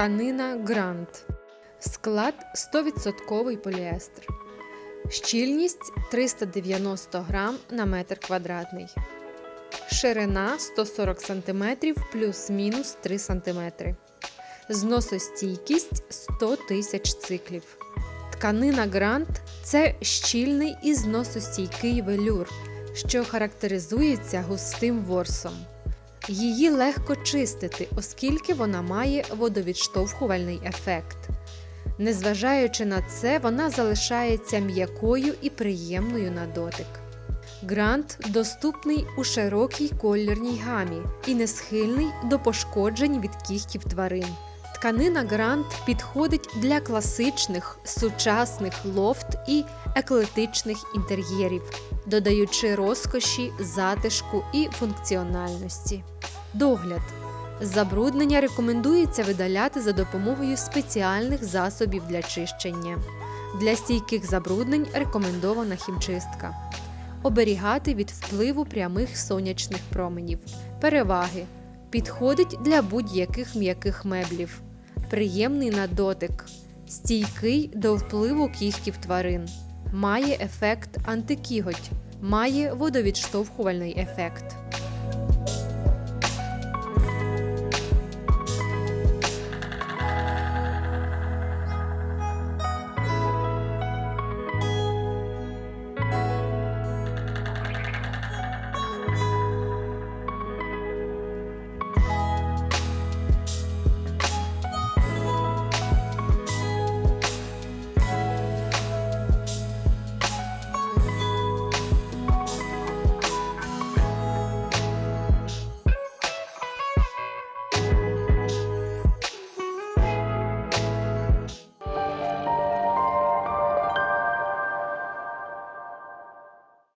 Тканина Грант. Склад 100% поліестер. Щільність 390 грам на метр квадратний. Ширина 140 см плюс-мінус 3 см. Зносостійкість 100 тисяч циклів. Тканина Грант це щільний і зносостійкий велюр, що характеризується густим ворсом. Її легко чистити, оскільки вона має водовідштовхувальний ефект. Незважаючи на це, вона залишається м'якою і приємною на дотик. Грант доступний у широкій кольорній гамі і не схильний до пошкоджень від кігтів тварин. Тканина Грант підходить для класичних, сучасних лофт і еклетичних інтер'єрів, додаючи розкоші, затишку і функціональності. Догляд. Забруднення рекомендується видаляти за допомогою спеціальних засобів для чищення. Для стійких забруднень рекомендована хімчистка. Оберігати від впливу прямих сонячних променів. Переваги. Підходить для будь-яких м'яких меблів. Приємний на дотик. Стійкий до впливу кігтів тварин. Має ефект антикіготь. Має водовідштовхувальний ефект.